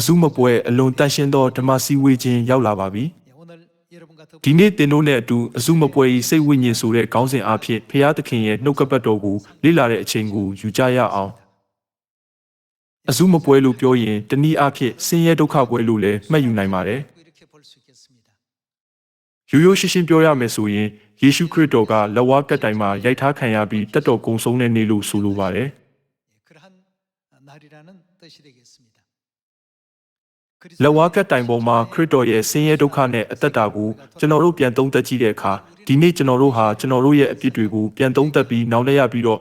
အစုမပွဲအလွန်တန်ရှင်းသောဓမ္မစည်းဝေးခြင်းရောက်လာပါပြီ။ဒီနေ့တင်တို့နဲ့အတူအစုမပွဲ၏စိတ်ဝိညာဉ်ဆိုတဲ့ခေါင်းစဉ်အဖြစ်ဖျားသခင်ရဲ့နှုတ်ကပတ်တော်ကိုလေ့လာတဲ့အချိန်ကိုယူကြရအောင်။အစုမပွဲလို့ပြောရင်တနည်းအားဖြင့်ဆင်းရဲဒုက္ခပွဲလို့လည်းမှတ်ယူနိုင်ပါတယ်။ရိုးရိုးရှင်းရှင်းပြောရမယ်ဆိုရင်ယေရှုခရစ်တော်ကလက်ဝါးကပ်တိုင်မှာရိုက်ထားခံရပြီးတတ်တော်ကုံဆုံးတဲ့နေ့လို့ဆိုလိုပါတယ်။ လက်ဝါးကတ်တိုင်ပေါ်မှာခရစ်တော်ရဲ့ဆင်းရဲဒုက္ခနဲ့အသက်တာကိုကျွန်တော်တို့ပြန်သုံးသပ်ကြည့်တဲ့အခါဒီနေ့ကျွန်တော်တို့ဟာကျွန်တော်တို့ရဲ့အပြစ်တွေကိုပြန်သုံးသပ်ပြီးနောက်လဲရပြီးတော့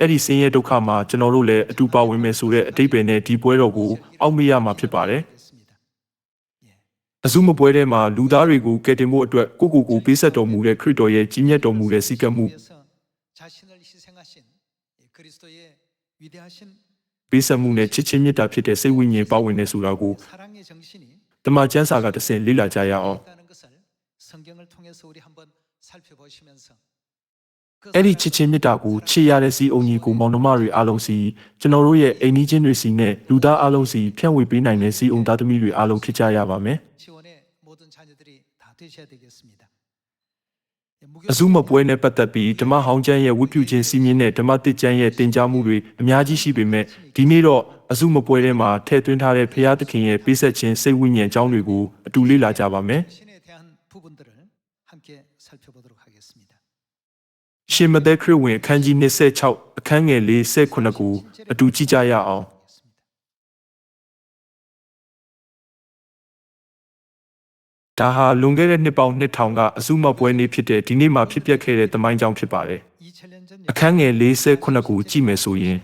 အဲ့ဒီဆင်းရဲဒုက္ခမှာကျွန်တော်တို့လည်းအတူပါဝင်မယ်ဆိုတဲ့အတိတ်ပဲနဲ့ဒီပွဲတော်ကိုအောက်မေ့ရမှာဖြစ်ပါတယ်။အစုမပွဲထဲမှာလူသားတွေကိုကယ်တင်ဖို့အတွက်ကိုကိုကိုပေးဆက်တော်မူတဲ့ခရစ်တော်ရဲ့ကြီးမြတ်တော်မူတဲ့စီကံမှု ပေးဆက်မှုနဲ့ချစ်ချင်းမေတ္တာဖြစ်တဲ့စိတ်ဝိညာဉ်ပါဝင်နေဆိုတာကိုတမန်ကျမ်းစာကတဆင့်လေ့လာကြရအောင်အဲ့ဒီချစ်ချင်းမေတ္တာကိုချစ်ရတဲ့စီအုံကြီးကိုမောင်နှမတွေအားလုံးစီကျွန်တော်တို့ရဲ့အိမ်နီးချင်းတွေစီနဲ့လူသားအားလုံးစီဖြန့်ဝေပေးနိုင်တဲ့စီအုံသားသမီးတွေအားလုံးဖြစ်ကြရပါမယ် အစုမပွဲနဲ့ပတ်သက်ပြီးဓမ္မဟောင်းကျမ်းရဲ့ဝိပုချင်းစီမင်းနဲ့ဓမ္မတစ်ကျမ်းရဲ့တင်ကြားမှုတွေအများကြီးရှိပေမဲ့ဒီနေ့တော့အစုမပွဲထဲမှာထည့်သွင်းထားတဲ့ဘုရားသခင်ရဲ့ပေးဆက်ခြင်းစိတ်ဝိညာဉ်အကြောင်းတွေကိုအတူလေ့လာကြပါမယ်။ရှင်မသက်ခရစ်ဝင်အခန်းကြီး26အခန်းငယ်48ကိုအတူကြည့်ကြရအောင်။ ဒါဟာလွန်ခဲ့တဲ့နှစ်ပေါင်း2000ကအစုမပွဲနေ့ဖြစ်တဲ့ဒီနေ့မှာဖြစ်ပျက်ခဲ့တဲ့သမိုင်းကြောင်းဖြစ်ပါတယ်။အခန်းငယ်48ကိုကြည့်မယ်ဆိုရင်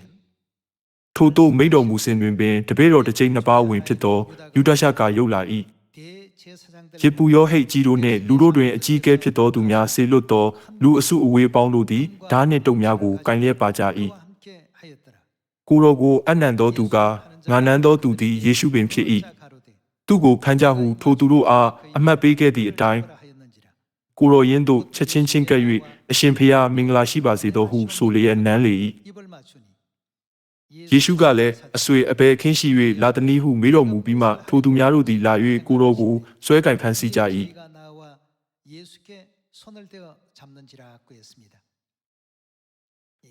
ထို့သို့မိတော်မူစဉ်တွင်ပင်တပည့်တော်တစ်ချိန်နှစ်ပါးဝင်ဖြစ်သောယူဒရှကရုပ်လာ၏။ယေပူယောဟိတ်ကြီးတို့နှင့်လူတို့တွင်အကြီးအကဲဖြစ်သောသူများဆေလွတ်သောလူအစုအဝေးပေါင်းတို့သည်ဓာနှင့်တုံများကိုကင်လျက်ပါကြ၏။ကိုယ်တော်ကိုအနံ့သောသူကငါနမ်းသောသူသည်ယေရှုပင်ဖြစ်၏ သူ့ကိုဖမ်းကြဟုထိုသူတို့အားအမှတ်ပေးခဲ့သည့်အတိုင်းကိုရောရင်တို့ချက်ချင်းချင်းကပ်၍အရှင်ဖျားမင်္ဂလာရှိပါစေတော်ဟုဆိုလျက်နမ်းလေ၏ယေရှုကလည်းအဆွေအဘယ်ခင်းရှိ၍လာတနည်းဟုမေးတော်မူပြီးမှထိုသူများတို့သည်လာ၍ကိုရောကိုဆွဲကင်ဖမ်းဆီးကြ၏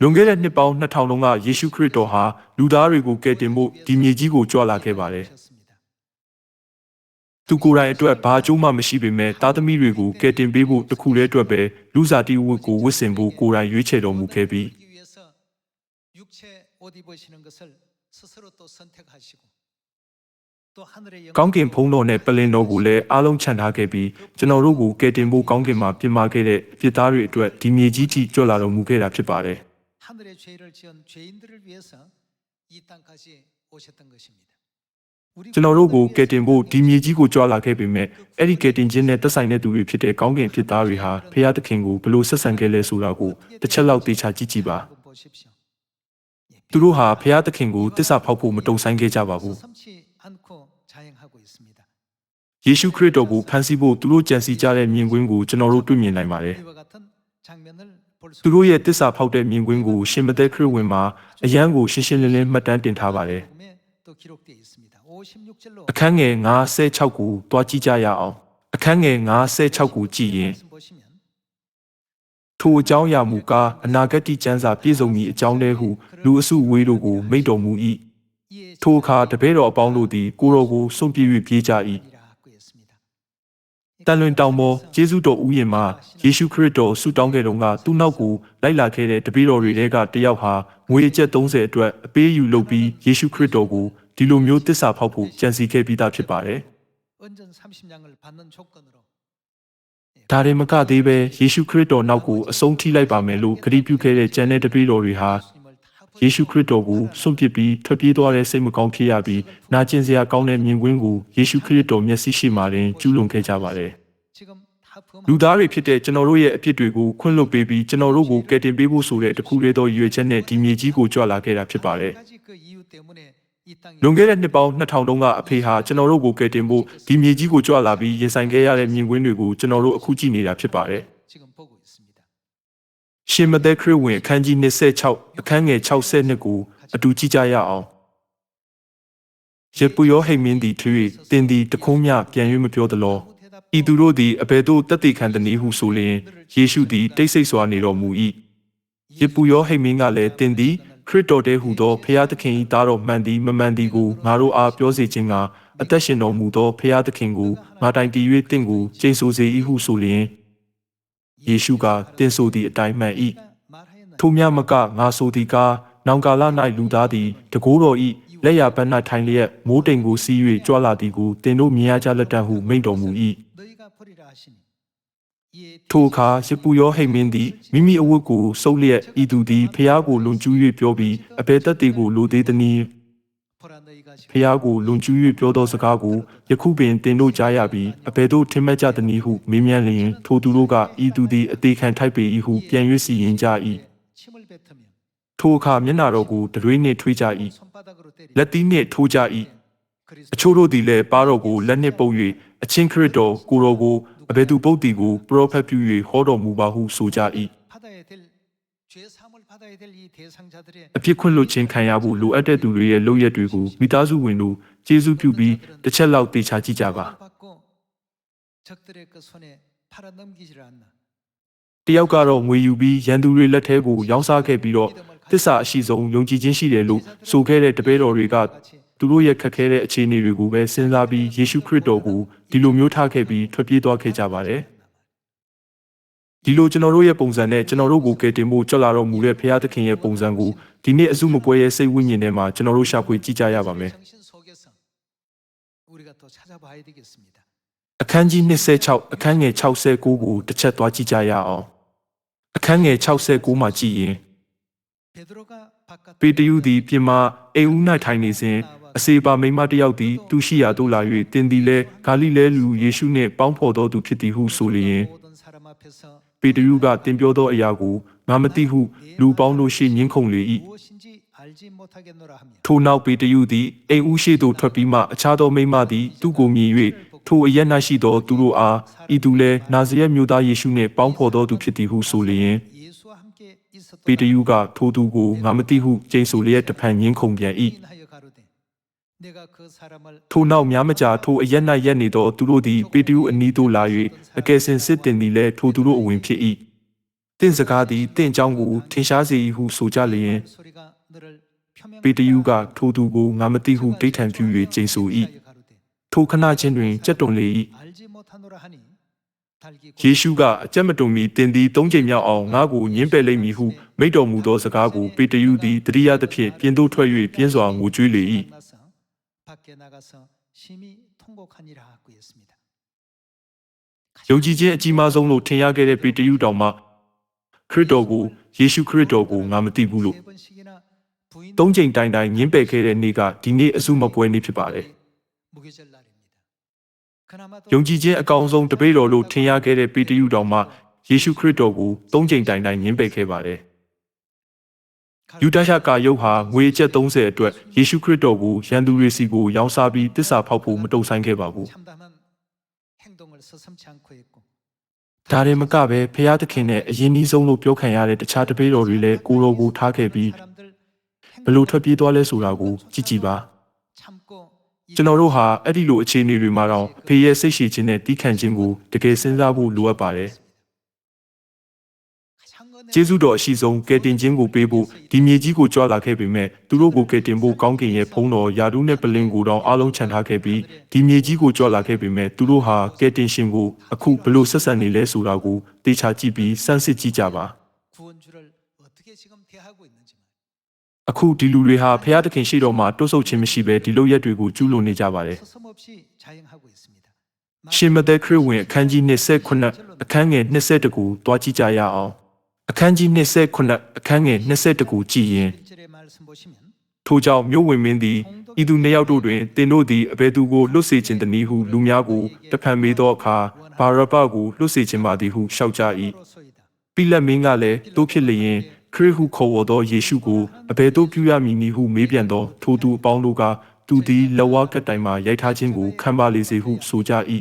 လွန်ခဲ့တဲ့နှစ်ပေါင်း2000လုံးကယေရှုခရစ်တော်ဟာလူသားတွေကိုကယ်တင်ဖို့ဒီမြေကြီးကိုကြွလာခဲ့ပါတယ်။ သူကိုယ်တိုင်အတွက်ဘာအကျိုးမှမရှိပေမဲ့သားသမီးတွေကိုကယ်တင်ပေးဖို့တခုတည်းအတွက်ပဲလူစားတိဝတ်ကိုဝတ်ဆင်ဖို့ကိုယ်တိုင်ရွေးချယ်တော်မူခဲ့ပြီး 그러기 위해서 육체 옷 입으시는 것을 스스로 또 선택하시고 또 하늘의 영광 ကောင်းကင်ဘုံတော်နဲ့ပလင်တော်ကိုလည်းအားလုံးခြံထားခဲ့ပြီးကျွန်တော်တို့ကိုကယ်တင်ဖို့ကောင်းကင်မှာပြင်မာခဲ့တဲ့အဖြစ်သားတွေအတွက်ဒီမြေကြီးထိကြွလာတော်မူခဲ့တာဖြစ်ပါတယ် 하늘의 죄를 지은 죄인들을 위해서 이 땅까지 오셨던 것입니다. ကျွန်တော်တို့ကိုကယ်တင်ဖို့ဒီမြေကြီးကိုကြွားလာခဲ့ပေမဲ့အဲ့ဒီကယ်တင်ခြင်းနဲ့သက်ဆိုင်တဲ့သူတွေဖြစ်တဲ့ကောင်းကင်ဖြစ်သားတွေဟာဖရာသခင်ကိုဘလို့ဆက်ဆံခဲ့လဲဆိုတာကိုတစ်ချက်လောက်သေချာကြည့်ကြည့်ပါသူတို့ဟာဖရာသခင်ကိုတစ္ဆာဖောက်ဖို့မတုံ့ဆိုင်ခဲ့ကြပါဘူးယေရှုခရစ်တော်ကိုဖန်ဆင်းဖို့သူတို့ကြံစည်ကြတဲ့မြင်ကွင်းကိုကျွန်တော်တို့တွေ့မြင်နိုင်ပါတယ်သူတို့ရဲ့တစ္ဆာဖောက်တဲ့မြင်ကွင်းကိုရှင်မသက်ခရစ်ဝင်မှာအယံကိုရှင်းရှင်းလင်းလင်းမှတ်တမ်းတင်ထားပါတယ် အခန်းငယ်56ကိုတွားကြည့်ကြရအောင်အခန်းငယ်56ကိုကြည့်ရင်ထိုအကြောင်းအရာမူကားအနာဂတ်ကျမ်းစာပြည့်စုံမည်အကြောင်းတည်းဟုလူအစုဝေးတို့ကိုမိန့်တော်မူ၏ထိုအခါတပည့်တော်အပေါင်းတို့သည်ကိုတော်ကိုစွန့်ပြေး၍ပြေးကြ၏တန်လွင်တောင်ပေါ်ယေရှုတော်ဥယျာဉ်မှာယေရှုခရစ်တော်ဆုတောင်းခဲ့တော်ကသူ့နောက်ကိုလိုက်လာခဲ့တဲ့တပည့်တော်တွေထဲကတယောက်ဟာငွေအကျပ်30အတွက်အပေးအယူလုပ်ပြီးယေရှုခရစ်တော်ကို ဒီလိုမျိုးတစ္ဆာဖောက်ဖို့ကြံစီခဲ့ပြီးသားဖြစ်ပါတယ်။ဒါရင်မကသေးပဲယေရှုခရစ်တော်နောက်ကိုအဆုံးထိလိုက်ပါမယ်လို့ဂရုပြုခဲ့တဲ့ကျန်တဲ့တပည့်တော်တွေဟာယေရှုခရစ်တော်ကိုစွန့်ပစ်ပြီးထွက်ပြေးသွားတဲ့စိတ်မကောင်းဖြစ်ရပြီးနာကျင်စရာကောင်းတဲ့မြင်ကွင်းကိုယေရှုခရစ်တော်မျက်စိရှိမှတင်ကျူးလွန်ခဲ့ကြပါတယ်။လူသားတွေဖြစ်တဲ့ကျွန်တော်တို့ရဲ့အဖြစ်တွေကိုခွင့်လွှတ်ပေးပြီးကျွန်တော်တို့ကိုကယ်တင်ပေးဖို့ဆိုတဲ့တခုတည်းသောရည်ရွယ်ချက်နဲ့ဒီမြေကြီးကိုကြွလာခဲ့တာဖြစ်ပါတယ်။ လွန်ခဲ့တဲ့နှစ်ပေါင်း2000တုန်းကအဖေဟာကျွန်တော်တို့ကိုကယ်တင်ဖို့ဒီမြေကြီးကိုကြွလာပြီးရင်ဆိုင်ခဲ့ရတဲ့မြင်ကွင်းတွေကိုကျွန်တော်တို့အခုကြည့်နေတာဖြစ်ပါတယ်။ရှင်မသက်ခရစ်ဝင်အခန်းကြီး26အခန်းငယ်62ကိုအတူကြည့်ကြရအောင်။ယေပူယောဟိမင်းသည်ထွေ၍တင်သည်တခုံးမြပြန်၍မပြောသလော။ဤသူတို့သည်အဘယ်သို့တသက်ခံသနည်းဟုဆိုလျင်ယေရှုသည်တိတ်ဆိတ်စွာနေတော်မူ၏။ယေပူယောဟိမင်းကလည်းတင်သည် ခရစ်တော်တည်းဟူသောဖျားသခင်၏သားတော်မှန်သည်မမှန်သည်ကိုငါတို့အားပြောစေခြင်းကအသက်ရှင်တော်မူသောဖျားသခင်ကိုငါတိုင်တည်၍တင့်ကိုကျိန်ဆိုစေ၏ဟုဆိုလျင်ယေရှုကတင်ဆိုသည့်အတိုင်းမှန်၏ထိုမြမကငါဆိုသည်ကားနောင်ကာလ၌လူသားသည်တကိုးတော်ဤလက်ရပန်း၌ထိုင်လျက်မိုးတိမ်ကိုစီး၍ကြွလာသည်ကိုတင်တို့မြင်ရကြလက်တံဟုမိန့်တော်မူ၏ ထိုအခါယပုရောဟိမင်းသည်မိမိအဝတ်ကိုဆုပ်လျက်ဤသူသည်ဖျားကိုလွန်ကျူး၍ပြောပြီးအဘယ်တက်တေကိုလိုသေးသနည်းဖျားကိုလွန်ကျူး၍ပြောသောစကားကိုယခုပင်တင်တို့ကြားရပြီးအဘယ်သို့ထင်မှတ်ကြသနည်းဟုမေးမြန်းလျင်ထိုသူတို့ကဤသူသည်အသေးခံထိုက်ပေ၏ဟုပြန်၍စီရင်ကြ၏ထိုအခါမျက်နာတော်ကိုတရွေးနှင့်ထွေးကြ၏လက်သီးနှင့်ထိုးကြ၏အချို့တို့သည်လည်းပါတော်ကိုလက်နှင့်ပုတ်၍အချင်းခရစ်တော်ကိုတော်ကို အဘယ်သူပုတ်တီကိုပရောဖက်ပြု၍ဟောတော်မူပါဟုဆိုကြ၏အဖြစ်ခွင့်လွတ်ခြင်းခံရဖို့လိုအပ်တဲ့သူတွေရဲ့လုပ်ရက်တွေကိုမိသားစုဝင်တို့ကျေးဇူးပြုပြီးတစ်ချက်လောက်တေချာကြည့်ကြပါတယောက်ကတော့ငွေယူပြီးရန်သူတွေလက်ထဲကိုရောင်းစားခဲ့ပြီးတော့တစ္ဆာအရှိဆုံးယုံကြည်ခြင်းရှိတယ်လို့ဆိုခဲ့တဲ့တပည့်တော်တွေက သူတို့ရဲ့ခက်ခဲတဲ့အခြေအနေတွေကိုပဲစဉ်းစားပြီးယေရှုခရစ်တော်ကိုဒီလိုမျိုးထားခဲ့ပြီးထွက်ပြေးသွားခဲ့ကြပါတယ်ဒီလိုကျွန်တော်တို့ရဲ့ပုံစံနဲ့ကျွန်တော်တို့ကိုကယ်တင်ဖို့ကြွလာတော်မူတဲ့ဘုရားသခင်ရဲ့ပုံစံကိုဒီနေ့အစုမပွဲရဲ့စိတ်ဝိညာဉ်ထဲမှာကျွန်တော်တို့ရှာဖွေကြည့်ကြရပါမယ်အခန်းကြီး26အခန်းငယ်69ကိုတစ်ချက်သွားကြည့်ကြရအောင်အခန်းငယ်69မှာကြည့်ရင်ပေတရုသည်ပြင်မာအိမ်ဦး၌ထိုင်နေစဉ် အစေပါမိမတယောက်သည်သူရှိရာသို့လာ၍တင်သည်လဲဂါလိလဲလူယေရှုနှင့်ပေါင်းဖော်သောသူဖြစ်သည်ဟုဆိုလျင်ပေတရုကတင်ပြောသောအရာကိုငါမသိဟုလူပေါင်းတို့ရှိညှင်းခုန်လေ၏ထိုနောက်ပေတရုသည်အိမ်ဦးရှိသို့ထွက်ပြီးမှအခြားသောမိမသည်သူ့ကိုမြင်၍ထိုအရ၌ရှိသောသူတို့အားဤသူလဲနာဇရက်မြို့သားယေရှုနှင့်ပေါင်းဖော်သောသူဖြစ်သည်ဟုဆိုလျင်ပေတရုကထိုသူကိုငါမသိဟုကြိမ်ဆိုလျက်တဖန်ညှင်းခုန်ပြန်၏ ထိုနောက်များမကြာထိုအရက်၌ရက်နေသောသူတို့သည်ပေတရုအနီးသို့လာ၍အကယ်စင်စစ်တင်သည်လည်းထိုသူတို့အဝင်ဖြစ်၏တင့်စကားသည်တင့်เจ้าကိုထင်ရှားစေ၏ဟုဆိုကြလျင်ပေတရုကထိုသူကိုငါမသိဟုဒိဋ္ဌံပြု၍ကြိမ်ဆို၏ထိုခဏချင်းတွင်ကြက်တွန်လေ၏ယေရှုကအကြက်မတုန်မီတင်သည်သုံးချိန်မြောက်အောင်ငါကိုညင်းပယ်လိမ့်မည်ဟုမိတော်မူသောစကားကိုပေတရုသည်တတိယသဖြင့်ပြင်သို့ထွက်၍ပြင်းစွာငိုကြွေးလေ၏ 밖에 나가서 심히 통곡하니라 하고 했습니다. ယုံကြည်ခြင်းအကြီးမားဆုံးလို့ထင်ရခဲ့တဲ့ပေတရုတောင်မှခရစ်တော်ကိုယေရှုခရစ်တော်ကိုငါမသိဘူးလို့ 세 번씩이나 부인 သုံးချိန်တိုင်တိုင်ညှင်းပယ်ခဲ့တဲ့နေ့ကဒီနေ့အစုမပွဲနေ့ဖြစ်ပါတယ် 무교절 날입니다. 그나마도 ယုံကြည်ခြင်းအကောင်ဆုံးတပည့်တော်လို့ထင်ရခဲ့တဲ့ပေတရုတောင်မှယေရှုခရစ်တော်ကိုသုံးချိန်တိုင်တိုင်ညှင်းပယ်ခဲ့ပါတယ် ယူဒရှာကာယုတ်ဟာငွေကျပ်30အတွက်ယေရှုခရစ်တော်ကိုရန်သူတွေစီကိုရောင်းစားပြီးတစ္ဆာဖောက်ဖို့မတုံ့ဆိုင်ခဲ့ပါဘူး။ဒါရင်မကပဲဖျားသခင်နဲ့အရင်နှီးဆုံးလို့ပြောခံရတဲ့တခြားတပည့်တော်တွေလည်းကိုရောကိုထားခဲ့ပြီးဘလို့ထွက်ပြေးသွားလဲဆိုတာကိုကြည့်ကြည့်ပါ။ကျွန်တော်တို့ဟာအဲ့ဒီလိုအခြေအနေတွေမှာတော့ဖေရဲ့စိတ်ရှိခြင်းနဲ့တီးခံခြင်းကိုတကယ်စဉ်းစားဖို့လိုအပ်ပါတယ်။ ကျေးဇူးတော်အရှိဆုံးကယ်တင်ခြင်းကိုပေးဖို့ဒီမြေကြီးကိုကြွလာခဲ့ပေမဲ့သူတို့ကိုကယ်တင်ဖို့ကောင်းကင်ရဲ့ဖုံးတော်ယာဒူးနဲ့ပလင်ကိုတောင်အားလုံးခြံထားခဲ့ပြီးဒီမြေကြီးကိုကြွလာခဲ့ပေမဲ့သူတို့ဟာကယ်တင်ရှင်ကိုအခုဘလို့ဆက်ဆံနေလဲဆိုတာကိုသိချာကြည့်ပြီးစမ်းစစ်ကြည့်ကြပါအခုဒီလူတွေဟာဖျားသခင်ရှိတော်မှာတွတ်ဆုပ်ခြင်းမရှိဘဲဒီလိုရက်တွေကိုကျူးလွန်နေကြပါတယ်ရှင်မသက်ခရစ်ဝင်အခန်းကြီး28အခန်းငယ်22ကိုတွားကြည့်ကြရအောင် အခန်းကြီး29အခန်းငယ်22ကိုကြည်ရင်ထိုကြောင့်မြို့ဝင်မင်းသည်ဤသူနှစ်ယောက်တို့တွင်တင်တို့သည်အဘယ်သူကိုလွတ်စေခြင်းတနည်းဟုလူများကိုတဖန်မေးသောအခါဘာရပကိုလွတ်စေခြင်းပါသည်ဟုရှောက်ကြ၏ပိလက်မင်းကလည်းတို့ဖြစ်လျင်ခရစ်ဟုခေါ်ဝေါ်သောယေရှုကိုအဘယ်သို့ပြုရမည်နည်းဟုမေးပြန်သောထိုသူအပေါင်းတို့ကသူသည်လက်ဝါးကတိုင်မှရိုက်ထားခြင်းကိုခံပါလေစေဟုဆိုကြ၏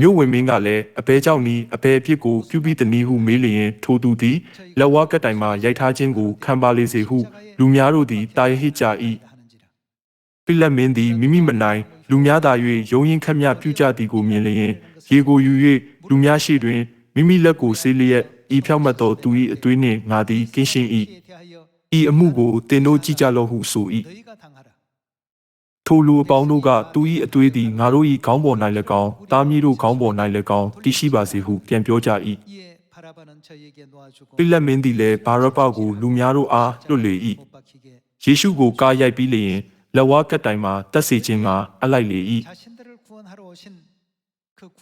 မြို့ဝင်မင်းကလည်းအဘဲကြောင့်နီးအဘဲအဖြစ်ကိုပြုပြီးတနည်းဟုမေးလျင်ထိုသူသည်လက်ဝါးကတိုင်မှရိုက်ထားခြင်းကိုခံပါလေစေဟုလူများတို့သည်တာယဟိကြ၏ဖိလက်မင်းသည်မိမိမနိုင်လူများသာ၍ရုံရင်ခက်မြပြုကြသည်ကိုမြင်လျင်ရေကိုယူ၍လူများရှိတွင်မိမိလက်ကိုဆေးလျက်ဤဖြောက်မတ်သောသူ၏အသွေးနှင့်ငါသည်ကင်းရှင်း၏ဤအမှုကိုသင်တို့ကြည့်ကြလော့ဟုဆို၏ ထိုလူအပေါင်းတို့ကသူ၏အသွေးသည်ငါတို့၏ခေါင်းပေါ်၌လည်းကောင်းသားမီးတို့ခေါင်းပေါ်၌လည်းကောင်းတရှိပါစေဟုပြန်ပြောကြ၏ပိလက်မင်းသည်လည်းဘာရပောက်ကိုလူများတို့အားလွတ်လေ၏ယေရှုကိုကားရိုက်ပြီးလျင်လက်ဝါးကတိုင်မှတက်စေခြင်းမှာအလိုက်လေ၏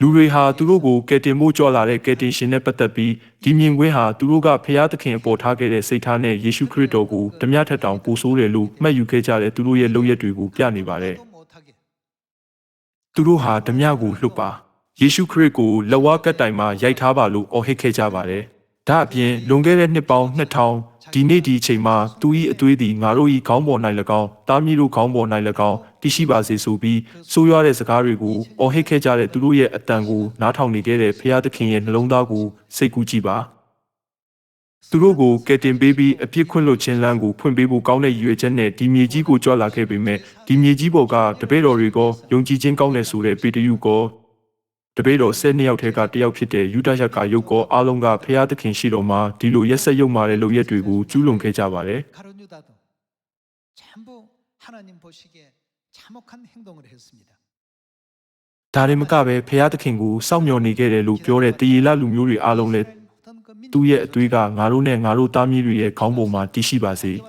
လူတွေဟာသူတို့ကိုကယ်တင်ဖို့ကြွလာတဲ့ကယ်တင်ရှင်နဲ့ပတ်သက်ပြီးဒီမြင်ကွင်းဟာသူတို့ကဖျားသခင်ပေါ်ထားခဲ့တဲ့စိတ်ထားနဲ့ယေရှုခရစ်တော်ကိုဓမြထက်တောင်ပူဆိုးတယ်လို့မှတ်ယူခဲ့ကြတဲ့သူတို့ရဲ့လုပ်ရက်တွေကိုပြနေပါတယ်။သူတို့ဟာဓမြကိုလှုပ်ပါယေရှုခရစ်ကိုလက်ဝါးကပ်တိုင်မှာရိုက်ထားပါလို့အော်ဟစ်ခဲ့ကြပါတယ် ဒါအပြင်လွန်ခဲ့တဲ့နှစ်ပေါင်း2000ဒီနေ့ဒီအချိန်မှာသူ၏အသွေးသည်ငါတို့၏ခေါင်းပေါ်၌၎င်းတားမီးတို့ခေါင်းပေါ်၌၎င်းတရှိပါစေဆိုပြီးဆိုးရွားတဲ့စကားတွေကိုအော်ဟစ်ခဲ့ကြတဲ့သူတို့ရဲ့အတန်ကိုနားထောင်နေခဲ့တဲ့ဖျားသခင်ရဲ့နှလုံးသားကိုစိတ်ကူးကြည့်ပါသူတို့ကိုကယ်တင်ပေးပြီးအပြစ်ခွင့်လွှတ်ခြင်းလမ်းကိုဖွင့်ပေးဖို့ကောင်းတဲ့ရည်ရွယ်ချက်နဲ့ဒီမြေကြီးကိုကြွလာခဲ့ပေမဲ့ဒီမြေကြီးပေါ်ကတပည့်တော်တွေကယုံကြည်ခြင်းကောင်းတဲ့ဆိုတဲ့ပေတရုက တပည့်တော်၁၂ယောက်ထဲကတယောက်ဖြစ်တဲ့ယူဒရက်ကယုတ်ကောအားလုံးကဖျားသခင်ရှိတော်မှာဒီလိုရက်ဆက်ယုတ်မာတဲ့လုပ်ရက်တွေကိုကျူးလွန်ခဲ့ကြပါတယ်။ဒါရင်မကပဲဖျားသခင်ကိုစောင့်မျှော်နေခဲ့တယ်လို့ပြောတဲ့တရေလလူမျိုးတွေအားလုံးလည်းသူ့ရဲ့အသွေးကငါတို့နဲ့ငါတို့သားမီးတွေရဲ့ခေါင်းပေါ်မှာတည်ရှိပါစေ။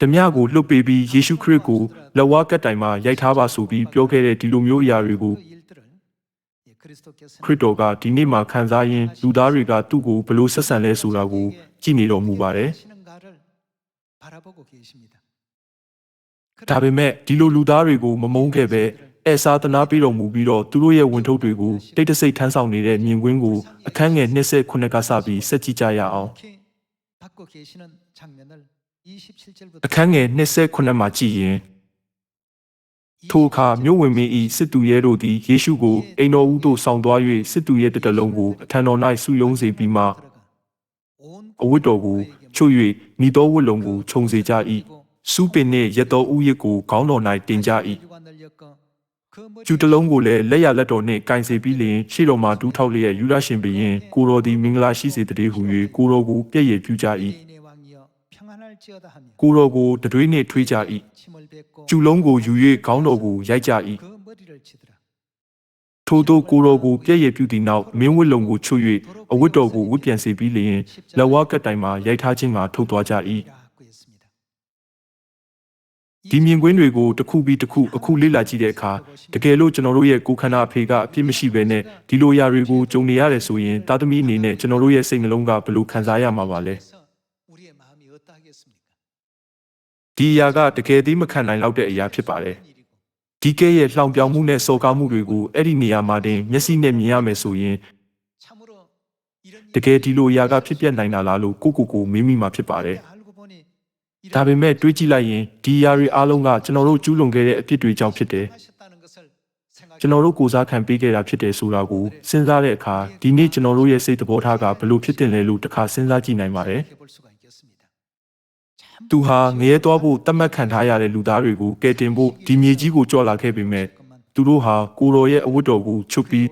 ဓမြကိုလှုပ်ပေးပြီးယေရှုခရစ်ကိုလက်ဝါးကပ်တိုင်မှာရိုက်ထားပါဆိုပြီးပြောခဲ့တဲ့ဒီလိုမျိုးအရာတွေကိုခရစ်တော်ကဒီနေ့မှာခံစားရင်းလူသားတွေကသူ့ကိုဘလို့ဆက်ဆံလဲဆိုတာကိုကြည့်နေတော်မူပါတယ်။ဒါပေမဲ့ဒီလိုလူသားတွေကိုမမုန်းခဲ့ပဲအဲစားသနာပြတော်မူပြီးတော့သူတို့ရဲ့ဝင်ထုတ်တွေကိုတိတ်တဆိတ်ထမ်းဆောင်နေတဲ့မြင်ကွင်းကိုအခန်းငယ်29ကစပြီးဆက်ကြည့်ကြရအောင်။ အခန်းငယ်29မှာကြည့်ရင်ထိုအခါမြို့ဝင်မင်း၏စစ်သူရဲတို့သည်ယေရှုကိုအိမ်တော်ဦးသို့ဆောင်သွား၍စစ်သူရဲတစ်တလုံးကိုအထံတော်၌ဆုယုံစေပြီးမှအဝတ်တော်ကိုချွတ်၍မိသောဝတ်လုံးကိုခြုံစေကြ၏စူးပင်နှင့်ရတော်ဦးရစ်ကိုခေါင်းတော်၌တင်ကြ၏ကျူတလုံးကိုလည်းလက်ရလက်တော်နှင့်ကင်စေပြီးလျှင်ရှေ့တော်မှဒူးထောက်လျက်ယူရရှင်ဘရင်ကိုတော်သည်မင်္ဂလာရှိစေတည်းဟု၍ကိုတော်ကိုပြည့်ရည်ပြုကြ၏ ကိုတော်ကိုတတွေးနှင့်ထွေးကြ၏ကျူလုံးကိုယူ၍ခေါင်းတော်ကိုရိုက်ကြ၏ထိုသောကိုတော်ကိုပြည့်ရပြုသည့်နောက်မင်းဝတ်လုံကိုချွတ်၍အဝတ်တော်ကိုဝတ်ပြန်စေပြီးလျင်လက်ဝါးကတိုင်မှရိုက်ထားခြင်းမှထုတ်သွားကြ၏ဒီမြင်ကွင်းတွေကိုတစ်ခုပြီးတစ်ခုအခုလေ့လာကြည့်တဲ့အခါတကယ်လို့ကျွန်တော်တို့ရဲ့ကိုယ်ခန္ဓာအဖေကအပြစ်မရှိဘဲနဲ့ဒီလိုຢာတွေကိုကြုံနေရတယ်ဆိုရင်တာသမီအနေနဲ့ကျွန်တော်တို့ရဲ့စိတ်နှလုံးကဘယ်လိုခံစားရမှာပါလဲ။ ဒီအရာကတကယ်သေးမခံနိုင်လောက်တဲ့အရာဖြစ်ပါတယ်။ဒီကဲရဲ့လှောင်ပြောင်မှုနဲ့စော်ကားမှုတွေကိုအဲ့ဒီနေရာမှာတင်မျက်စိနဲ့မြင်ရမယ်ဆိုရင်တကယ်ဒီလိုအရာကဖြစ်ပျက်နိုင်တာလားလို့ကိုကိုကိုမေးမိမှဖြစ်ပါတယ်။ဒါပေမဲ့တွေးကြည့်လိုက်ရင်ဒီအရာတွေအားလုံးကကျွန်တော်တို့ကျူးလွန်ခဲ့တဲ့အဖြစ်တွေကြောင့်ဖြစ်တယ်။ကျွန်တော်တို့ကိုစားခံပေးခဲ့တာဖြစ်တယ်ဆိုတာကိုစဉ်းစားတဲ့အခါဒီနေ့ကျွန်တော်တို့ရဲ့စိတ်သဘောထားကဘလို့ဖြစ်တင်လဲလို့တစ်ခါစဉ်းစားကြည့်နိုင်ပါတယ်။ သူဟာငရဲသွားဖို့တတ်မှတ်ခံထားရတဲ့လူသားတွေကိုကယ်တင်ဖို့ဒီမြေကြီးကိုကြော်လာခဲ့ပေမဲ့သူတို့ဟာကိုတော်ရဲ့အဝတ်တော်ကိုချုပ်ပြီး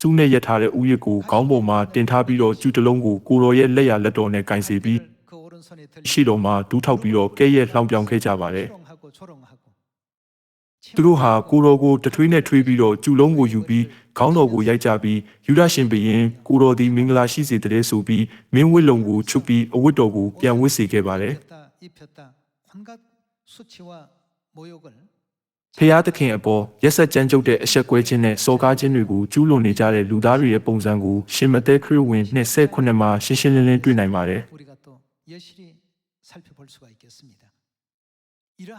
သူ့နဲ့ရထားတဲ့ဥယျာဉ်ကိုခေါင်းပေါ်မှာတင်ထားပြီးတော့ကျူတလုံးကိုကိုတော်ရဲ့လက်ရလက်တော်နဲ့ကင်စီပြီးရှိတော်မှာဒူးထောက်ပြီးတော့ကဲရဲ့လှောင်ပြောင်ခဲ့ကြပါတယ်။သူတို့ဟာကိုတော်ကိုတထွေးနဲ့ထွေးပြီးတော့ကျူလုံးကိုယူပြီး ခေါင်းတော်ကိုရိုက်ကြပြီးယူဒရှင်ဘုရင်ကိုတော်သည်မင်္ဂလာရှိစေတည်းဆိုပြီးမင်းဝတ်လုံကိုချုပ်ပြီးအဝတ်တော်ကိုပြန်ဝတ်စေခဲ့ပါလေဖျားသခင်အပေါ်ရက်ဆက်ကြမ်းကြုတ်တဲ့အဆက်ကွဲခြင်းနဲ့စော်ကားခြင်းတွေကိုကျူးလွန်နေကြတဲ့လူသားတွေရဲ့ပုံစံကိုရှင်မသက်ခရစ်ဝင်29မှာရှင်းရှင်းလင်းလင်းတွေ့နိုင်ပါတယ်။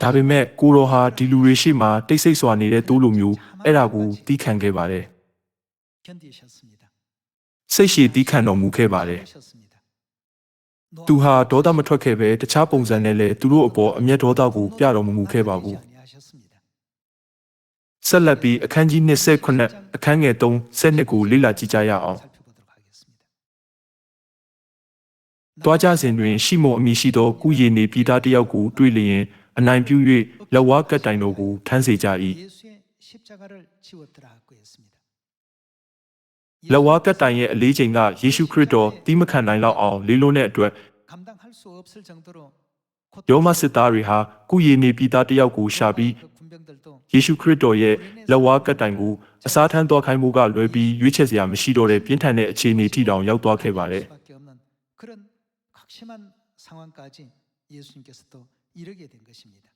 ဒါပေမဲ့ကိုတော်ဟာဒီလူတွေရှိမှတိတ်ဆိတ်စွာနေတဲ့သူ့လိုမျိုးအဲ့ဒါကိုတီးခံခဲ့ပါတယ်။ စိတ်ရှည်တီးခတ်တော်မူခဲ့ပါတယ်။သူဟာဒေါသမထွက်ခဲ့ပဲတခြားပုံစံနဲ့လည်းသူတို့အပေါ်အမျက်ဒေါသကိုပြတော်မမူခဲ့ပါဘူး။ဆက်လက်ပြီးအခန်းကြီး28အခန်းငယ်3ဆက်နှစ်ကိုလေ့လာကြည့်ကြရအောင်။တွားကြစဉ်တွင် ရှိမုံအမိရှိသောကုရည်နေပြည်သားတယောက်ကိုတွေ့လျင်အနိုင်ပြု၍လက်ဝါးကတ်တိုင်တို့ကိုထမ်းစေကြ၏။ လက်ဝါးကတ်တိုင်ရဲ့အလေးချိန်ကယေရှုခရစ်တော်တိမခံနိုင်လောက်အောင်လေးလုံးတဲ့အတွက် 감당할 수 없을 정도로 ယောမစစ်သားတွေဟာကုရီနေပြည်သားတစ်ယောက်ကိုရှာပြီး 그 군병들도 ယေရှုခရစ်တော်ရဲ့လက်ဝါးကတ်တိုင်ကိုအစားထမ်းတော်ခိုင်းမှုကလွဲပြီးရွေးချယ်စရာမရှိတော့တဲ့ပြင်းထန်တဲ့အခြေအနေထိတောင်ရောက်သွားခဲ့ပါတယ် 수밖에 없는 그런 극심한 상황까지 예수님께서 또 이르게 된 것입니다. ။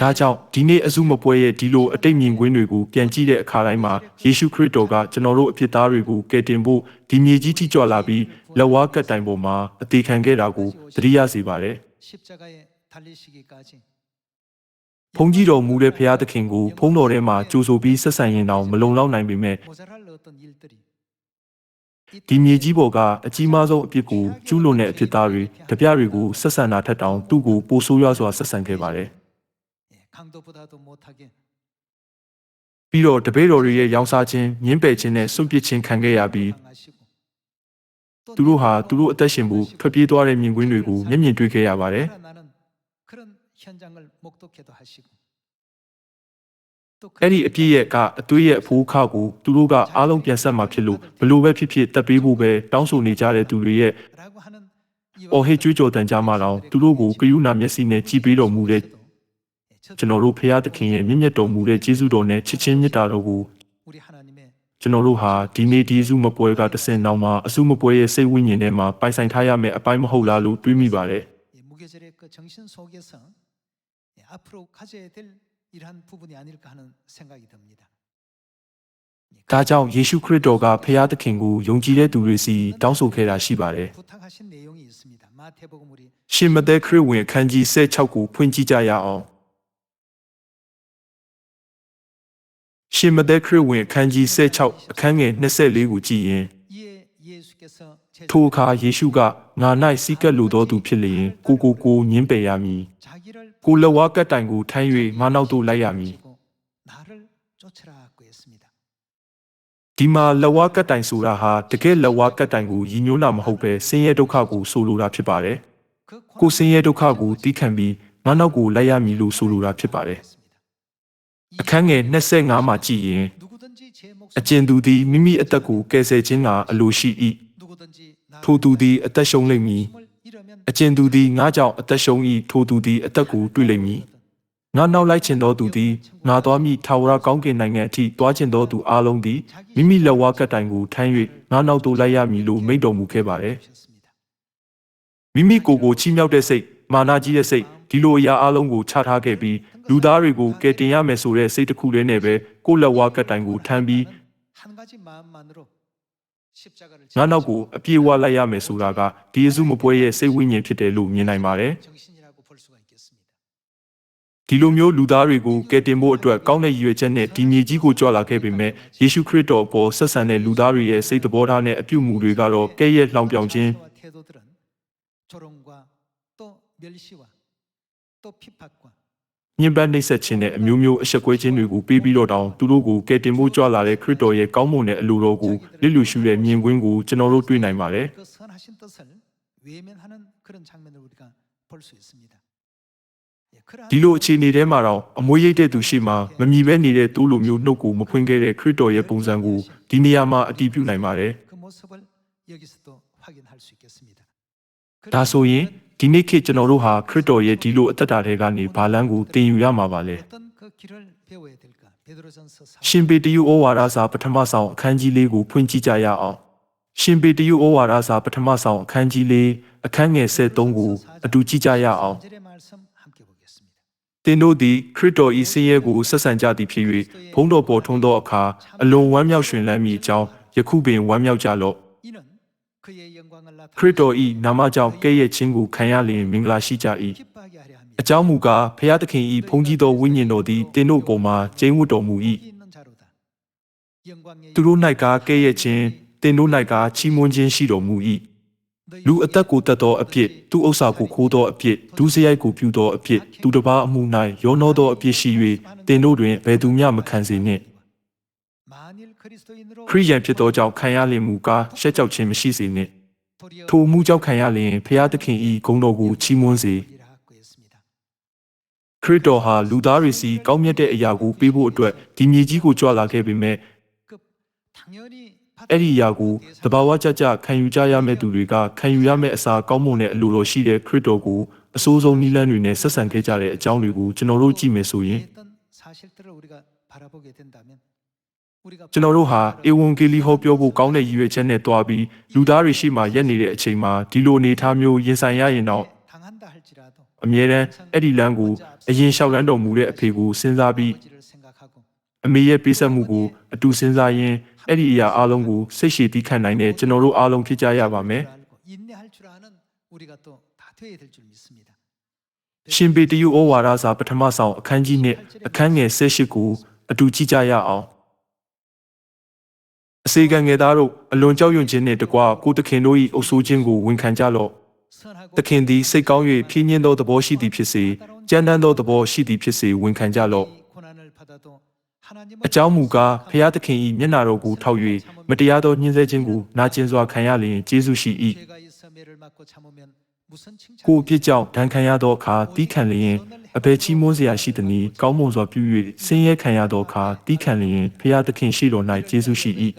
ဒါကြောင့်ဒီနေ့အစုမပွဲရဲ့ဒီလိုအတိတ်မြင်ကွင်းတွေကိုပြန်ကြည့်တဲ့အခါတိုင်းမှာယေရှုခရစ်တော်ကကျွန်တော်တို့အဖြစ်သားတွေကိုကယ်တင်ဖို့ဒီမြေကြီးထိကြွလာပြီးလက်ဝါးကပ်တိုင်ပေါ်မှာအသေးခံခဲ့တာကိုသတိရစေပါတယ်။ဖုန်ကြီးတော်မူတဲ့ဖရာသခင်ကိုဖုန်တော်ထဲမှာကြိုဆိုပြီးဆက်ဆံရင်တောင်မလုံလောက်နိုင်ပေမဲ့ဒီမြေကြီးပေါ်ကအကြီးမားဆုံးအဖြစ်ကိုကျူးလွန်တဲ့အဖြစ်သားတွေတပြားတွေကိုဆက်ဆံတာထက်တောင်သူ့ကိုပိုဆိုးရွားစွာဆက်ဆံခဲ့ပါတယ်။ ပြီးတော့တပည့်တော်တွေရဲ့ရောင်းစားခြင်းငင်းပယ်ခြင်းနဲ့စွန့်ပစ်ခြင်းခံခဲ့ရပြီးသူတို့ဟာသူတို့အသက်ရှင်ဖို့ထွက်ပြေးသွားတဲ့မြင်ကွင်းတွေကိုမျက်မြင်တွေ့ခဲ့ရပါတယ်အဲ့ဒီအပြည့်ရဲ့ကအသွေးရဲ့အဖိုးခါကိုသူတို့ကအားလုံးပြန်ဆက်มาဖြစ်လို့ဘလို့ပဲဖြစ်ဖြစ်တက်ပေးဖို့ပဲတောင်းဆိုနေကြတဲ့သူတွေရဲ့အော်ဟေကျွေးကြော်တန်ကြမှာတော့သူတို့ကိုကယူနာမျက်စိနဲ့ကြည်ပေးတော်မူတဲ့ ကျွန်တော်တို့ဖရာသခင်ရဲ့မြင့်မြတ်တော်မူတဲ့ကျေးဇူးတော်နဲ့ချစ်ချင်းမေတ္တာတော်ကို 우리 하나님의 ကျွန်တော်တို့ဟာဒီနေ့ဒီစုမပွဲကတစ်ဆင့်နောက်မှာအစုမပွဲရဲ့စိတ်ဝိညာဉ်ထဲမှာပိုင်ဆိုင်ထားရမယ့်အပိုင်းမဟုတ်လားလို့တွေးမိပါတယ် 이 무계절의 그 정신 속에서 예, 앞으로 가져야 될 이러한 부분이 아닐까 하는 생각이 듭니다. 예, ဒါကြောင့်ယေရှုခရစ်တော်ကဖရာသခင်ကိုယုံကြည်တဲ့သူတွေစီတောင်းဆိုခဲ့တာရှိပါတယ် 부탁하신 내용이 있습니다. 마태복음 우리 ရှင်မသက်ခရစ်ဝင်အခန်းကြီး16ကိုဖွင့်ကြည့်ကြရအောင် ရှင်မသက်ခရစ်ဝင်အခန်းကြီး16အခန်းငယ်24ကိုကြည့်ရင်ထိုအခါယေရှုကငါ၌စီးကပ်လိုသောသူဖြစ်လျင်ကိုကိုကိုညင်းပယ်ရမည်ကိုလဝါကတ်တိုင်ကိုထမ်း၍မနောက်သို့လိုက်ရမည်ဒီမှာလဝါကတ်တိုင်ဆိုတာဟာတကယ်လဝါကတ်တိုင်ကိုရည်ညွှန်းတာမဟုတ်ဘဲဆင်းရဲဒုက္ခကိုဆိုလိုတာဖြစ်ပါတယ်ကိုဆင်းရဲဒုက္ခကိုတီးခံပြီးငါနောက်ကိုလိုက်ရမည်လို့ဆိုလိုတာဖြစ်ပါတယ် အခန်းငယ်25မှာကြည်ရင်အကျဉ်သူသည်မိမိအသက်ကိုကယ်ဆယ်ခြင်းကအလိုရှိ၏ထိုသူသည်အသက်ရှုံးလိမ့်မည်အကျဉ်သူသည်ငါကြောင့်အသက်ရှုံး၏ထိုသူသည်အသက်ကိုတွေ့လိမ့်မည်ငါနောက်လိုက်ခြင်းသောသူသည်ငါသွားမိထာဝရကောင်းကင်နိုင်ငံအထိသွားခြင်းသောသူအလုံးသည်မိမိလက်ဝါးကတိုင်ကိုထမ်း၍ငါနောက်သို့လိုက်ရမည်လို့မိန့်တော်မူခဲ့ပါသည်မိမိကိုယ်ကိုချီးမြှောက်တဲ့စိတ်မာနကြီးတဲ့စိတ်ဒီလိုအရာအလုံးကိုချထားခဲ့ပြီး လူသားတွေကိုကယ်တင်ရမယ်ဆိုတဲ့စိတ်တစ်ခုတည်းနဲ့ပဲကိုယ့်လက်ဝါးကတ်တိုင်ကိုထမ်းပြီး 한 가지 마음만으로 십자가를 ငါနောက်ကိုအပြည့်အဝလိုက်ရမယ်ဆိုတာကဒီယေရှုမပွဲရဲ့စိတ်ဝိညာဉ်ဖြစ်တယ်လို့မြင်နိုင်ပါတယ် 정신이라고 볼 수가 있겠습니다. ဒီလိုမျိုးလူသားတွေကိုကယ်တင်ဖို့အတွက်ကောင်းတဲ့ရည်ရွယ်ချက်နဲ့ဒီမြေကြီးကိုကြွလာခဲ့ပေမဲ့ယေရှုခရစ်တော်အပေါ်ဆက်ဆံတဲ့လူသားတွေရဲ့စိတ်သဘောထားနဲ့အပြုအမူတွေကတော့ကဲ့ရဲ့လှောင်ပြောင်ခြင်း 와 태도들은 조롱과 또 멸시와 또 핍박과 ညှဉ်းပန်းနှိပ်စက်ခြင်းနဲ့အမျိုးမျိုးအဆက်ကွဲခြင်းတွေကိုပေးပြီးတော့တောင်သူတို့ကိုကယ်တင်ဖို့ကြွလာတဲ့ခရစ်တော်ရဲ့ကောင်းမွန်တဲ့အလိုတော်ကိုလစ်လျူရှုတဲ့မြင်ကွင်းကိုကျွန်တော်တို့တွေ့နိုင်ပါတယ်ဒီလိုအခြေအနေထဲမှာတော့အမွေးရိတ်တဲ့သူရှိမှမမြည်ပဲနေတဲ့သူ့လိုမျိုးနှုတ်ကိုမဖွင့်ခဲ့တဲ့ခရစ်တော်ရဲ့ပုံစံကိုဒီနေရာမှာအတည်ပြုနိုင်ပါတယ်။ဒါဆိုရင် ဒီနေ့ခေတ်ကျွန်တော်တို့ဟာခရစ်တော်ရဲ့ဒီလိုအသက်တာတွေကနေဘာလန်းကိုသင်ယူရမှာပါလဲရှင်ပေတယုဩဝါဒစာပထမဆောင်အခန်းကြီးလေးကိုဖွင့်ကြည့်ကြရအောင်ရှင်ပေတယုဩဝါဒစာပထမဆောင်အခန်းကြီးလေးအခန်းငယ်73ကိုအတူကြည့်ကြရအောင်သင်တို့သည်ခရစ်တော်၏ဆင်းရဲကိုဆက်ဆံကြသည်ဖြစ်၍ဘုန်းတော်ပေါ်ထွန်းသောအခါအလွန်ဝမ်းမြောက်ရွှင်လန်းမိအကြောင်းယခုပင်ဝမ်းမြောက်ကြလော့ ခရစ်တော်ဤနာမကြောင့်ကဲ့ရဲ့ခြင်းကိုခံရလျင်မင်္ဂလာရှိကြ၏အကြောင်းမူကားဖျားသခင်ဤဖုန်ကြီးသောဝိညာဉ်တော်သည်တင်းတို့ပေါ်မှာကျိန်းဝတ်တော်မူ၏သူတို့၌ကားကဲ့ရဲ့ခြင်းတင်းတို့၌ကားချီးမွမ်းခြင်းရှိတော်မူ၏လူအသက်ကိုတတ်သောအဖြစ်သူဥစ္စာကိုခိုးသောအဖြစ်ဒုစရိုက်ကိုပြုသောအဖြစ်သူတစ်ပါးအမှု၌ရောနှောသောအဖြစ်ရှိ၍တင်းတို့တွင်ဘယ်သူမျှမခံစေနှင့် ခရိယံဖြစ်သောကြောင့်ခံရလင်မူကားရှက်ကြောက်ခြင်းမရှိစေနှင့်ထိုမှုကြောင့်ခံရလင်ဖျားသခင်ဤဂုဏ်တော်ကိုချီးမွမ်းစေခရစ်တော်ဟာလူသားတွေစီကောင်းမြတ်တဲ့အရာကိုပေးဖို့အတွက်ဒီမြေကြီးကိုကြွလာခဲ့ပေမဲ့အဲ့ဒီအရာကိုသဘာဝကျကျခံယူကြရမယ့်သူတွေကခံယူရမယ့်အစာကောင်းမွန်တဲ့အလိုတော်ရှိတဲ့ခရစ်တော်ကိုအစိုးဆုံးနိလန်းတွေနဲ့ဆက်ဆံခဲ့ကြတဲ့အကြောင်းတွေကိုကျွန်တော်တို့ကြည့်မယ်ဆိုရင် ကျွန်တော်တို့ဟာအေဝံဂေလိဟောပြောဖို့ကောင်းတဲ့ရည်ရွယ်ချက်နဲ့တွားပြီးလူသားတွေရှိမှရက်နေတဲ့အချိန်မှာဒီလိုအနေအထားမျိုးရင်ဆိုင်ရရင်တော့အမြဲတမ်းအဲ့ဒီလမ်းကိုအရင်လျှောက်လန်းတော်မူတဲ့အဖေကိုစဉ်းစားပြီးအမေရဲ့ပေးဆက်မှုကိုအတူစဉ်းစားရင်းအဲ့ဒီအရာအားလုံးကိုစိတ်ရှည်တီးခတ်နိုင်တဲ့ကျွန်တော်တို့အားလုံးဖြစ်ကြရပါမယ်ရှင်ပေတယုဩဝါဒစာပထမဆောင်အခန်းကြီးနှစ်အခန်းငယ်၁၈ကိုအတူကြည့်ကြရအောင် အစေခံငယ်သားတို့အလွန်ကြောက်ရွံ့ခြင်းနှင့်တကွကိုသခင်တို့၏အုပ်ဆိုးခြင်းကိုဝန်ခံကြလော့သခင်သည်စိတ်ကောင်း၍ဖြည့်ညင်းသောသဘောရှိသည်ဖြစ်စေကြမ်းတမ်းသောသဘောရှိသည်ဖြစ်စေဝန်ခံကြလော့အကြောင်းမူကားဖျားသခင်၏မျက်နာတော်ကိုထောက်၍မတရားသောညှဉ်းဆဲခြင်းကိုနာကျင်စွာခံရလျင်ကျေးဇူးရှိ၏ကိုပြစ်ကြောင့်ဒဏ်ခံရသောအခါတီးခံလျင်အဘယ်ချီးမွမ်းစရာရှိသနည်းကောင်းမွန်စွာပြု၍ဆင်းရဲခံရသောအခါတီးခံလျင်ဖျားသခင်ရှိတော်၌ကျေးဇူးရှိ၏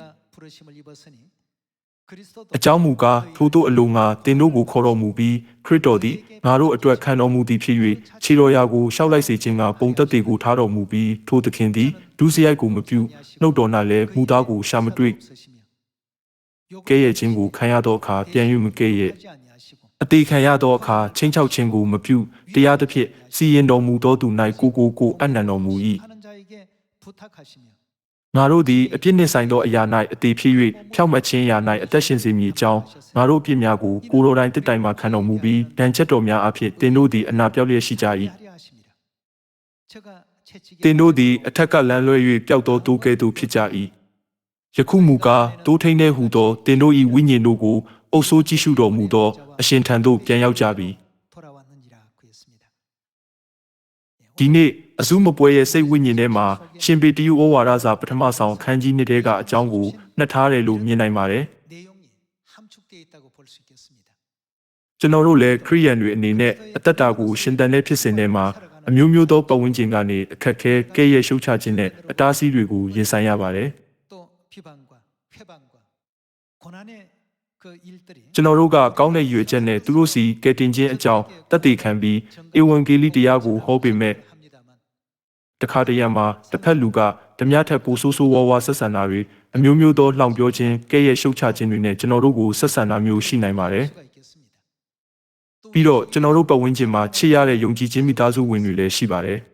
အကြောင်းမူကားထိုတို့အလိုငါတင်တို့ကိုခေါ်တော်မူပြီးခရစ်တော်သည်ငါတို့အတွက်ခံတော်မူသည်ဖြစ်၍ခြေတော်ရာကိုရှောက်လိုက်စေခြင်းကပုံသက်တေကိုထားတော်မူပြီးထိုသခင်သည်ဒုစရိုက်ကိုမပြုနှုတ်တော်၌လည်းမူသားကိုရှာမတွေ့ကဲ့ရဲ့ခြင်းကိုခံရသောအခါပြန်၍မကဲ့ရဲ့အသေးခံရသောအခါချင်းချောက်ခြင်းကိုမပြုတရားသဖြင့်စီရင်တော်မူသောသူ၌ကိုကိုကိုအနံ့တော်မူ၏ ငါတို့သည်အပြစ်နှင့်ဆိုင်သောအရာ၌အသေးဖြစ်၍ဖြောက်မခြင်းအရာ၌အသက်ရှင်စေမည်အကြောင်းငါတို့အပြစ်များကိုကိုလိုတိုင်းတစ်တိုင်မှခံတော်မူပြီးဒဏ်ချက်တော်များအဖြစ်တင်တို့သည်အနာပြောက်လျက်ရှိကြ၏တင်တို့သည်အထက်ကလမ်းလွဲ၍ပျောက်သောသူကဲ့သို့ဖြစ်ကြ၏ယခုမူကားတိုးထိန်တဲ့ဟူသောတင်တို့၏ဝိညာဉ်တို့ကိုအုပ်ဆိုးကြည့်ရှုတော်မူသောအရှင်ထံသို့ပြန်ရောက်ကြပြီဒီနေ့ အစုမပွဲရဲ့စိတ်ဝိညာဉ်ထဲမှာရှင်ပေတယုဩဝါဒစာပထမဆောင်ခန်းကြီးနှစ်ထဲကအကြောင်းကိုနှက်ထားတယ်လို့မြင်နိုင်ပါတယ်။ကျွန်တော်တို့လည်းခရိယန်တွေအနေနဲ့အသက်တာကိုရှင်သန်တဲ့ဖြစ်စဉ်ထဲမှာအမျိုးမျိုးသောပတ်ဝန်းကျင်ကနေအခက်ခဲကဲ့ရဲ့ရှုတ်ချခြင်းနဲ့အတားအဆီးတွေကိုရင်ဆိုင်ရပါတယ်။ကျွန်တော်တို့ကကောင်းတဲ့ရွေချက်နဲ့သူတို့စီကယ်တင်ခြင်းအကြောင်းတတ်သိခံပြီးဧဝံဂေလိတရားကိုဟောပေမဲ့ တစ်ခါတရံမှာတစ်ဖက်လူကဓမြထက်ကိုဆိုးဆိုးဝါးဝါဆက်ဆံတာတွေအမျိုးမျိုးသောလှောင်ပြောခြင်း၊ကဲ့ရဲ့ရှုတ်ချခြင်းတွေနဲ့ကျွန်တော်တို့ကိုဆက်ဆံတာမျိုးရှိနိုင်ပါတယ်။ပြီးတော့ကျွန်တော်တို့ပတ်ဝန်းကျင်မှာချစ်ရတဲ့ယုံကြည်ခြင်းမိသားစုဝင်တွေလည်းရှိပါတယ်။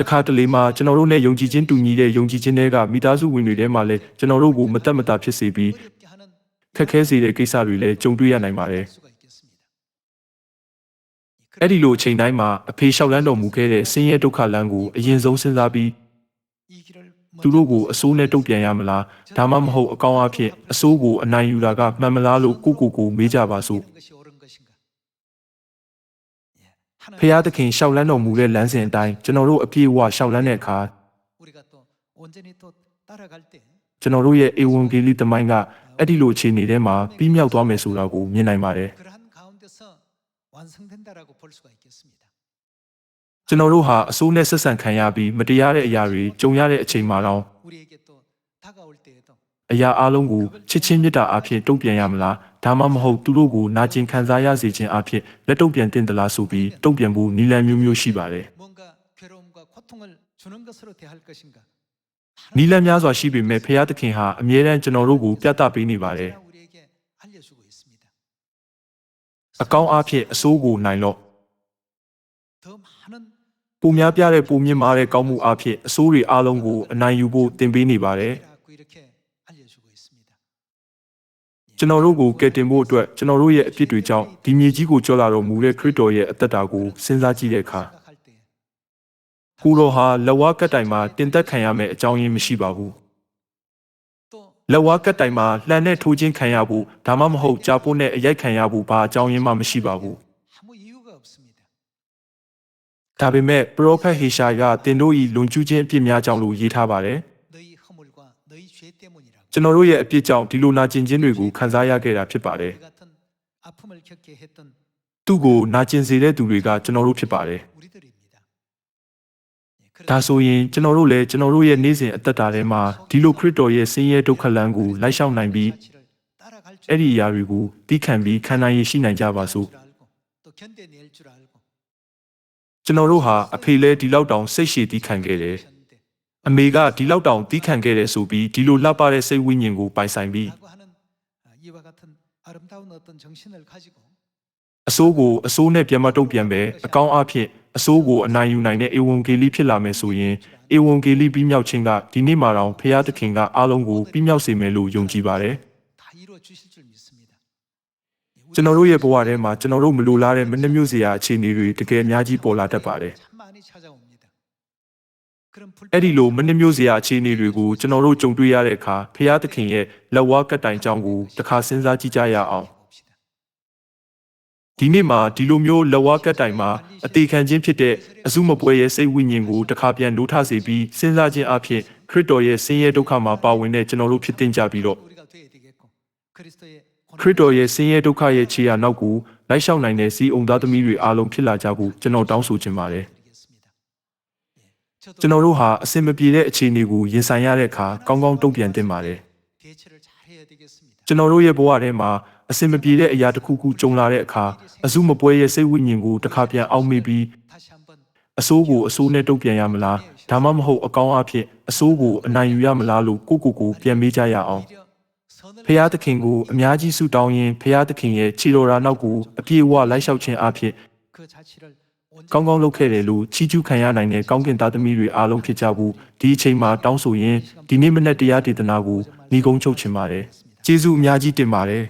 တခါတလေမှာကျွန်တော်တို့နဲ့ယုံကြည်ခြင်းတူညီတဲ့ယုံကြည်ခြင်းတွေကမိသားစုဝင်တွေထဲမှာလည်းကျွန်တော်တို့ကိုမတက်မတာဖြစ်စေပြီးခက်ခဲစေတဲ့ကိစ္စတွေလည်းကြုံတွေ့ရနိုင်ပါတယ်။ အဲ့ဒီလိုအချိန်တိုင်းမှာအဖေလျှောက်လန်းတော်မူခဲ့တဲ့ဆင်းရဲဒုက္ခလမ်းကိုအရင်ဆုံးစဉ်းစားပြီးသူတို့ကိုအဆိုးနဲ့တုတ်ပြန်ရမလားဒါမှမဟုတ်အကောင်အဖြစ်အဆိုးကိုအနိုင်ယူတာကမှန်မလားလို့ကိုကိုကိုမေးကြပါစို့ဖျားသခင်ရှောက်လန်းတော်မူတဲ့လမ်းစဉ်အတိုင်းကျွန်တော်တို့အပြည့်အဝရှောက်လန်းတဲ့အခါကျွန်တော်တို့ရဲ့ဧဝံဂေလိသမိုင်းကအဲ့ဒီလိုအခြေအနေထဲမှာပြီးမြောက်သွားမယ်ဆိုတာကိုမြင်နိုင်ပါတယ် ကျွန်တော်တို့ဟာအဆိုးနဲ့ဆက်ဆံခံရပြီးမတရားတဲ့အရာတွေကြုံရတဲ့အချိန်မှာတော့အရာအလုံးကိုချစ်ချင်းမြတ်တာအဖြစ်တုံ့ပြန်ရမလားဒါမှမဟုတ်သူတို့ကိုနာကျင်ခံစားရစေခြင်းအဖြစ်လက်တုံ့ပြန်တင်သလားဆိုပြီးတုံ့ပြန်ဖို့နည်းလမ်းမျိုးမျိုးရှိပါတယ်နီလမ်းများစွာရှိပေမဲ့ဖျားသခင်ဟာအမြဲတမ်းကျွန်တော်တို့ကိုပြသပေးနေပါတယ်။ အကောင်းအားဖြင့်အဆိုးကိုနိုင်လော့ပူများပြတဲ့ပူမြင့်မာတဲ့ကောင်းမှုအားဖြင့်အဆိုးတွေအားလုံးကိုအနိုင်ယူဖို့တင်ပေးနေပါတယ်ကျွန်တော်တို့ကိုကယ်တင်ဖို့အတွက်ကျွန်တော်တို့ရဲ့အဖြစ်တွေကြောင့်ဒီမြေကြီးကိုကြော်လာတော်မူတဲ့ခရစ်တော်ရဲ့အသက်တာကိုစဉ်းစားကြည့်တဲ့အခါကိုယ်တော်ဟာလဝကတ်တိုင်မှာတင်သက်ခံရမယ့်အကြောင်းရင်းမရှိပါဘူး။ လက်ဝါးကတ်တိုင်မှာလှန်နဲ့ထိုးခြင်းခံရဘူးဒါမှမဟုတ်ကြာပိုးနဲ့အရိုက်ခံရဘူးဘာအကြောင်းရင်းမှမရှိပါဘူးဒါပေမဲ့ပရောဖက်ဟေရှာကတင်တို့၏လွန်ကျူးခြင်းအပြစ်များကြောင့်လို့ရေးထားပါတယ်ကျွန်တော်တို့ရဲ့အပြစ်ကြောင့်ဒီလိုနာကျင်ခြင်းတွေကိုခံစားရခဲ့တာဖြစ်ပါတယ်သူ့ကိုနာကျင်စေတဲ့သူတွေကကျွန်တော်တို့ဖြစ်ပါတယ် ဒါဆိုရင်ကျွန်တော်တို့လည်းကျွန်တော်တို့ရဲ့နေ့စဉ်အသက်တာထဲမှာဒီလိုခရစ်တော်ရဲ့ဆင်းရဲဒုက္ခလမ်းကိုလိုက်ရှောင်နိုင်ပြီးအဲ့ဒီအရာတွေကိုတီးခံပြီးခံနိုင်ရရှိနိုင်ကြပါစို့ကျွန်တော်တို့ဟာအဖေလဲဒီလောက်တောင်စိတ်ရှည်တီးခံခဲ့တယ်အမေကဒီလောက်တောင်တီးခံခဲ့တယ်ဆိုပြီးဒီလိုလှပတဲ့စိတ်ဝိညာဉ်ကိုပိုင်ဆိုင်ပြီးအဆိုးကိုအဆိုးနဲ့ပြန်မတုံ့ပြန်ပဲအကောင်းအဖြစ်အစိုးကိုအနိုင်ယူနိုင်တဲ့ဧဝံဂေလိဖြစ်လာမယ်ဆိုရင်ဧဝံဂေလိပြီးမြောက်ခြင်းကဒီနေ့မှာတော့ဖရာသခင်ကအားလုံးကိုပြီးမြောက်စေမယ်လို့ယုံကြည်ပါတယ်ကျွန်တော်တို့ရဲ့ဘဝထဲမှာကျွန်တော်တို့မလိုလားတဲ့မနှမျိုးစရာအခြေအနေတွေတကယ်အများကြီးပေါ်လာတတ်ပါတယ်အဲ့ဒီလိုမနှမျိုးစရာအခြေအနေတွေကိုကျွန်တော်တို့ကြုံတွေ့ရတဲ့အခါဖရာသခင်ရဲ့လက်ဝါးကတိုင်ကြောင်းကိုတစ်ခါစဉ်းစားကြည့်ကြရအောင် ဒီနေ့မှာဒီလိုမျိုးလဝါကတ်တိုင်မှာအသေးခံခြင်းဖြစ်တဲ့အစုမပွဲရဲ့စိတ်ဝိညာဉ်ကိုတစ်ခါပြန်လိုထစေပြီးစဉ်းစားခြင်းအပြင်ခရစ်တော်ရဲ့ဆင်းရဲဒုက္ခမှာပါဝင်တဲ့ကျွန်တော်တို့ဖြစ်တင်ကြပြီးတော့ခရစ်တော်ရဲ့ဆင်းရဲဒုက္ခရဲ့ခြေရာနောက်ကိုလိုက်လျှောက်နိုင်တဲ့စီးအောင်သားသမီးတွေအားလုံးဖြစ်လာကြဖို့ကျွန်တော်တောင်းဆိုချင်ပါတယ်ကျွန်တော်တို့ဟာအစင်မပြေတဲ့အခြေအနေကိုရင်ဆိုင်ရတဲ့အခါကောင်းကောင်းတုံ့ပြန်တင်ပါတယ်ကျွန်တော်တို့ရဲ့ဘဝထဲမှာ အစင်မပြေတဲ့အရာတစ်ခုခုကြုံလာတဲ့အခါအဆုမပွဲရဲ့စိတ်ဝိညာဉ်ကိုတစ်ခါပြန်အောက်မေ့ပြီးအဆိုးကိုအဆိုးနဲ့တုတ်ပြန်ရမလားဒါမှမဟုတ်အကောင်းအဖြစ်အဆိုးကိုအနိုင်ယူရမလားလို့ကိုကိုကိုပြန်မေးကြရအောင်ဖရာသခင်ကိုအများကြီးဆုတောင်းရင်ဖရာသခင်ရဲ့ခြေတော်ရာနောက်ကိုအပြည့်အဝလိုက်လျှောက်ခြင်းအဖြစ်ကောင်းကောင်းလုပ်ခဲ့တယ်လို့ချီးကျူးခံရနိုင်တဲ့ကောင်းကင်သားသမီးတွေအားလုံးဖြစ်ကြဘူးဒီအချိန်မှာတောင်းဆိုရင်ဒီနေ့မနေ့တရားဒေသနာကိုညီကုန်းချုပ်ချင်ပါတယ်ကျေးဇူးအများကြီးတင်ပါတယ်